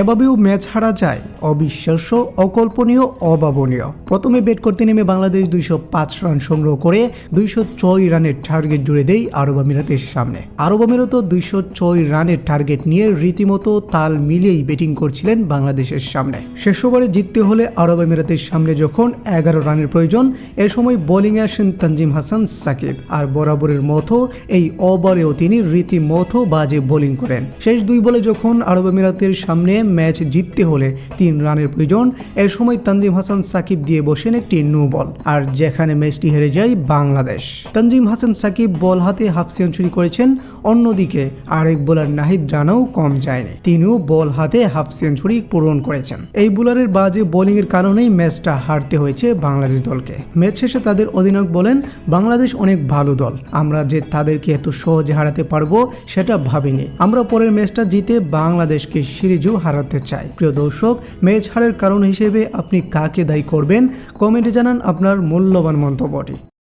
এভাবেও ম্যাচ হারা যায়। অবিশ্বাস্য, অকল্পনীয়, অভাবনীয়। প্রথমে ব্যাট করতে নেমে বাংলাদেশ দুইশো পাঁচ রান সংগ্রহ করে দুইশো ছয় রানের টার্গেট জুড়ে দেয় আরব আমিরাতের সামনে। আরব আমিরাতও দুইশো ছয় রানের টার্গেট নিয়ে রীতিমতো তাল মিলিয়েই ব্যাটিং করছিলেন বাংলাদেশের সামনে। শেষ ওভারে জিততে হলে আরব আমিরাতের সামনে যখন এগারো রানের প্রয়োজন, এ সময় বোলিংয়ে আসেন তানজিম হাসান সাকিব। আর বরাবরের মতো এই ওভারেও তিনি রীতিমতো বাজে বোলিং করেন। শেষ দুই বলে যখন আরব আমিরাতের সামনে ম্যাচ জিততে হলে তিন রানের প্রয়োজন। এ সময় তানজিম হাসান সাকিব দিয়ে বসেন একটি নো বল। আর যেখানে ম্যাচটি হেরে যায় বাংলাদেশ। তানজিম হাসান সাকিব বল হাতে হাফ সেঞ্চুরি করেছেন, অন্যদিকে আরেক বোলার নাহিদ রানাও কম যায়নি। তিনিও বল হাতে হাফ সেঞ্চুরি পূরণ করেছেন। এই বোলারের বাজে বোলিং এর কারণেই ম্যাচটা হারতে হয়েছে বাংলাদেশ দলকে। ম্যাচ শেষে তাদের অধিনায়ক বলেন, বাংলাদেশ অনেক ভালো দল। আমরা যে তাদেরকে এত সহজে হারাতে পারব, সেটা ভাবিনি। আমরা পরের ম্যাচটা জিতে বাংলাদেশকে সিরিজও হারাতে চাই। প্রিয় দর্শক ম্যাচ হারের কারণ হিসেবে আপনি কাকে দায়ী করবেন? কমেন্টে জানান আপনার মূল্যবান মন্তব্যটি।